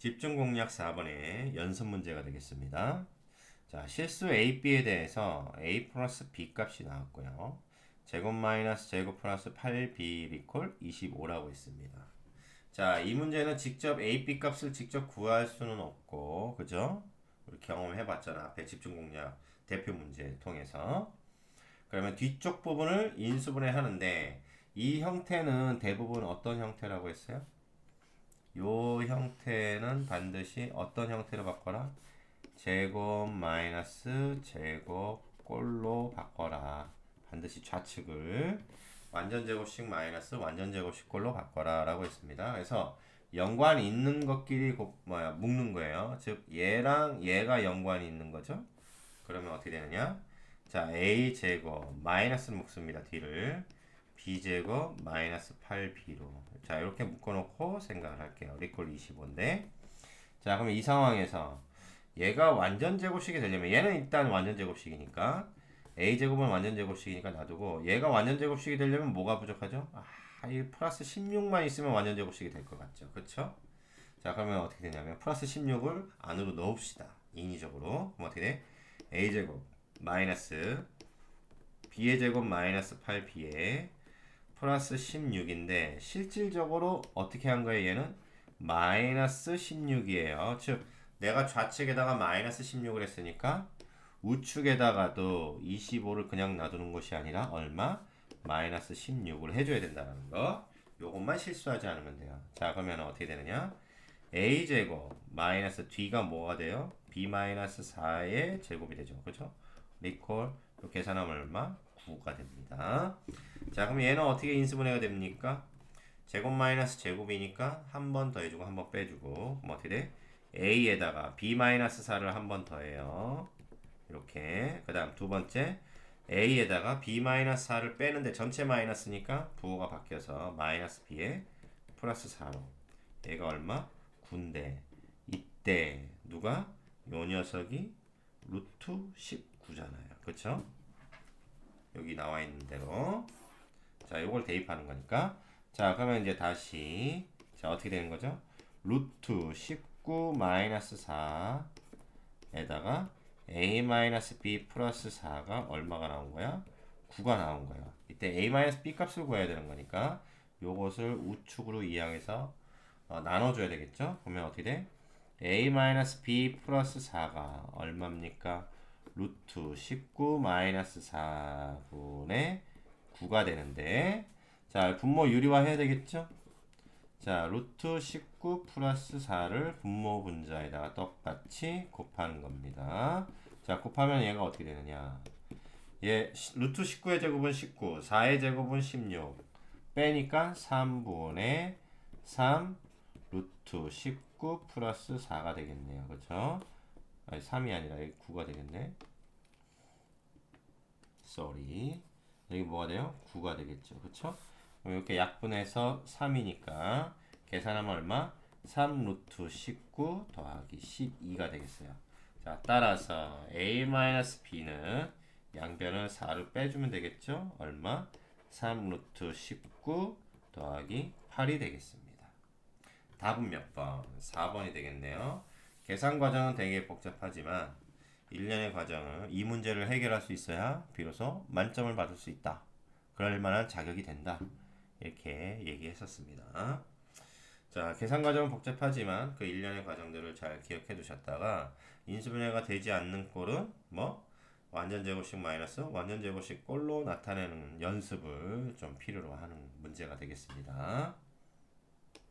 집중 공략 4번의 연습 문제가 되겠습니다. 자, 실수 A, B에 대해서 A 플러스 B 값이 나왔고요. 제곱 마이너스 제곱 플러스 8B 리콜 25라고 있습니다. 자, 이 문제는 직접 A, B 값을 직접 구할 수는 없고, 그죠? 우리 경험해 봤잖아. 앞에 집중 공략 대표 문제 통해서. 그러면 뒤쪽 부분을 인수분해 하는데, 이 형태는 대부분 어떤 형태라고 했어요? 요 형태는 반드시 어떤 형태로 바꿔라? 제곱 마이너스 제곱 꼴로 바꿔라. 반드시 좌측을 완전 제곱식 마이너스 완전 제곱식 꼴로 바꿔라 라고 했습니다. 그래서 연관이 있는 것끼리 곱, 뭐야 묶는 거예요. 즉 얘랑 얘가 연관이 있는 거죠. 그러면 어떻게 되느냐? 자 a 제곱 마이너스를 묶습니다. 뒤를 b제곱 마이너스 8b로 자 이렇게 묶어놓고 생각을 할게요. 리콜 25인데 자 그러면 이 상황에서 얘가 완전 제곱식이 되려면 얘는 일단 완전 제곱식이니까 a제곱은 완전 제곱식이니까 놔두고 얘가 완전 제곱식이 되려면 뭐가 부족하죠? 아, 이 플러스 16만 있으면 완전 제곱식이 될 것 같죠. 그쵸? 자 그러면 어떻게 되냐면 플러스 16을 안으로 넣읍시다. 인위적으로 그럼 어떻게 돼? a제곱 마이너스 b의 제곱 마이너스 8b에 플러스 16인데 실질적으로 어떻게 한 거예요 얘는? 마이너스 16이에요. 즉 내가 좌측에다가 마이너스 16을 했으니까 우측에다가도 25를 그냥 놔두는 것이 아니라 얼마? 마이너스 16을 해줘야 된다는 거. 요것만 실수하지 않으면 돼요. 자 그러면 어떻게 되느냐? a제곱 마이너스 뒤가 뭐가 돼요? b 마이너스 4의 제곱이 되죠. 그죠? 리콜 요 계산하면 얼마? 9가 됩니다. 자 그럼 얘는 어떻게 인수분해가 됩니까? 제곱 마이너스 제곱이니까 한 번 더해주고 한 번 빼주고 그럼 어떻게 돼? a에다가 b 마이너스 4를 한 번 더해요. 이렇게 그 다음 두 번째 a에다가 b 마이너스 4를 빼는데 전체 마이너스니까 부호가 바뀌어서 마이너스 b에 플러스 4로 얘가 얼마? 9인데 이때 누가? 요 녀석이 루트 19잖아요. 그쵸? 여기 나와 있는 대로 자 요걸 대입하는 거니까 자 그러면 이제 다시 자 어떻게 되는 거죠? 루트 19 마이너스 4에다가 a 마이너스 b 플러스 4가 얼마가 나온 거야? 9가 나온 거야. 이때 a 마이너스 b 값을 구해야 되는 거니까 요것을 우측으로 이항해서 어, 나눠줘야 되겠죠? 그러면 어떻게 돼? a 마이너스 b 플러스 4가 얼마입니까? 루트 19 마이너스 4분의 9가 되는데 자 분모 유리화 해야 되겠죠? 자 루트 19 플러스 4를 분모 분자에다가 똑같이 곱하는 겁니다. 자 곱하면 얘가 어떻게 되느냐 얘 루트 19의 제곱은 19 4의 제곱은 16 빼니까 3분의 3 루트 19 플러스 4가 되겠네요. 그렇죠? 아니 3이 아니라 여기 9가 되겠네. sorry. 여기 뭐가 돼요? 9가 되겠죠. 그렇죠? 이렇게 약분해서 3이니까 계산하면 얼마? 3 루트 19 더하기 12가 되겠어요. 자, 따라서 a-b는 양변을 4를 빼주면 되겠죠? 얼마? 3 루트 19 더하기 8이 되겠습니다. 답은 몇 번? 4번이 되겠네요. 계산 과정은 되게 복잡하지만 1년의 과정을 이 문제를 해결할 수 있어야 비로소 만점을 받을 수 있다. 그럴 만한 자격이 된다. 이렇게 얘기했었습니다. 자, 계산 과정은 복잡하지만 그 일련의 과정들을 잘 기억해 두셨다가 인수분해가 되지 않는 꼴은 뭐 완전 제곱식 마이너스 완전 제곱식 꼴로 나타내는 연습을 좀 필요로 하는 문제가 되겠습니다.